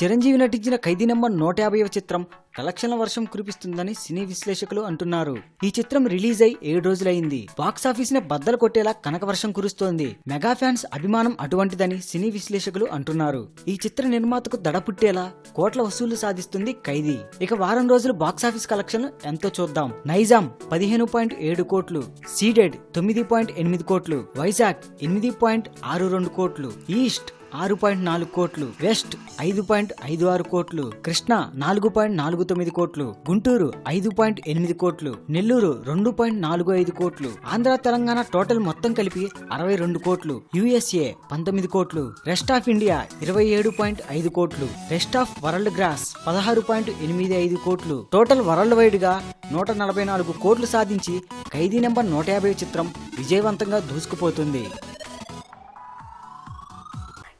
చిరంజీవి నటించిన ఖైదీ నెంబర్ నూట యాభైవ చిత్రం కలెక్షన్ల వర్షం కురిపిస్తుందని సినీ విశ్లేషకులు అంటున్నారు. ఈ చిత్రం రిలీజ్ అయి ఏడు రోజులైంది బాక్సాఫీస్ని బద్దలు కొట్టేలా కనక వర్షం కురుస్తోంది. మెగా ఫ్యాన్స్ అభిమానం అటువంటిదని సినీ విశ్లేషకులు అంటున్నారు. ఈ చిత్ర నిర్మాతకు దడ పుట్టేలా కోట్ల వసూళ్ళు సాధిస్తుంది ఖైదీ. ఇక వారం రోజులు బాక్సాఫీస్ కలెక్షన్లు ఎంతో చూద్దాం. నైజాం పదిహేను పాయింట్ ఏడు కోట్లు సీడెడ్ తొమ్మిది పాయింట్ ఎనిమిది కోట్లు వైజాగ్ ఎనిమిది పాయింట్ ఆరు రెండు కోట్లు ఈస్ట్ ఆరు పాయింట్ నాలుగు కోట్లు వెస్ట్ ఐదు పాయింట్ ఐదు ఆరు కోట్లు కృష్ణ నాలుగు పాయింట్ నాలుగు తొమ్మిది కోట్లు గుంటూరు ఐదు పాయింట్ ఎనిమిది కోట్లు నెల్లూరు రెండు పాయింట్ నాలుగు ఐదు కోట్లు ఆంధ్ర తెలంగాణ టోటల్ మొత్తం కలిపి అరవై రెండు కోట్లు యుఎస్ఏ పంతొమ్మిది కోట్లు రెస్ట్ ఆఫ్ ఇండియా ఇరవై ఏడు పాయింట్ ఐదు కోట్లు రెస్ట్ ఆఫ్ వరల్డ్ గ్రాస్ పదహారు పాయింట్ ఎనిమిది ఐదు కోట్లు టోటల్ వరల్డ్ వైడ్గా నూట నలభై నాలుగు కోట్లు సాధించి ఖైదీ నెంబర్ నూట యాభై చిత్రం విజయవంతంగా దూసుకుపోతుంది.